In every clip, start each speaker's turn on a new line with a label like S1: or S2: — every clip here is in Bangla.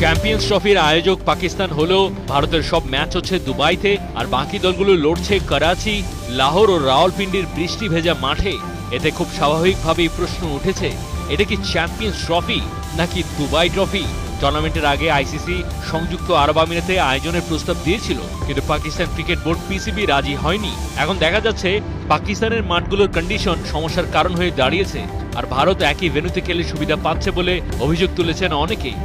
S1: চ্যাম্পিয়ন্স ট্রফির আয়োজক পাকিস্তান হলেও ভারতের সব ম্যাচ হচ্ছে দুবাইতে, আর বাকি দলগুলো লড়ছে করাচি, লাহোর ও রাওয়ালপিন্ডির বৃষ্টি ভেজা মাঠে। এতে খুব স্বাভাবিকভাবেই প্রশ্ন উঠেছে, এটা কি চ্যাম্পিয়ন্স ট্রফি নাকি দুবাই ট্রফি? টুর্নামেন্টের আগে আইসিসি সংযুক্ত আরব আমিরাতে আয়োজনের প্রস্তাব দিয়েছিল, কিন্তু পাকিস্তান ক্রিকেট বোর্ড পিসিবি রাজি হয়নি। এখন দেখা যাচ্ছে, পাকিস্তানের মাঠগুলোর কন্ডিশন সমস্যার কারণ হয়ে দাঁড়িয়েছে, আর ভারত একই ভেন্যুতে খেলে সুবিধা পাচ্ছে বলে অভিযোগ তুলেছেন অনেকেই।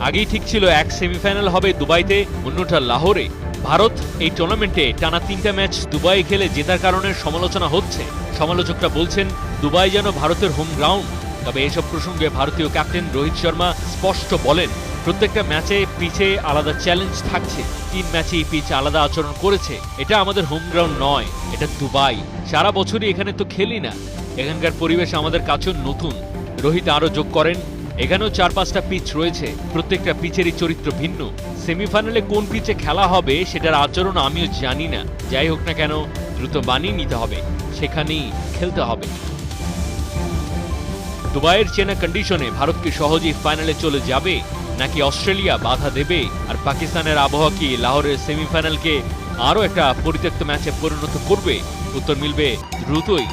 S1: আগেই ঠিক ছিল এক সেমিফাইনাল হবে দুবাইতে, অন্যটা লাহোরে। ভারত এই টুর্নামেন্টে টানা তিনটা ম্যাচ দুবাই খেলে জেতার কারণে সমালোচনা হচ্ছে। সমালোচকরা বলছেন, দুবাই যেন ভারতের হোম গ্রাউন্ড তবে এসব প্রসঙ্গে ভারতীয় ক্যাপ্টেন রোহিত শর্মা স্পষ্ট বলেন, প্রত্যেকটা ম্যাচে পিচে আলাদা চ্যালেঞ্জ থাকছে। তিন ম্যাচেই পিচ আলাদা আচরণ করেছে। এটা আমাদের হোম গ্রাউন্ড নয়, এটা দুবাই। সারা বছরই এখানে তো খেলি না। এখানকার পরিবেশ আমাদের কাছেও নতুন। রোহিত আরও যোগ করেন এখানেও চার পাঁচটা পিচ রয়েছে। প্রত্যেকটা পিচেরই চরিত্র ভিন্ন। সেমিফাইনালে কোন পিচে খেলা হবে সেটার আচরণ আমিও জানি না। যাই হোক না কেন, দ্রুত বানিয়ে নিতে হবে। সেখানেই খেলতে হবে। দুবাইয়ের চেনা কন্ডিশনে ভারত কি সহজেই ফাইনালে চলে যাবে? নাকি অস্ট্রেলিয়া বাধা দেবে? আর পাকিস্তানের আবহাওয়া কি লাহোরের সেমিফাইনালকে আরও একটা পরিত্যক্ত ম্যাচে পরিণত করবে? উত্তর মিলবে দ্রুতই।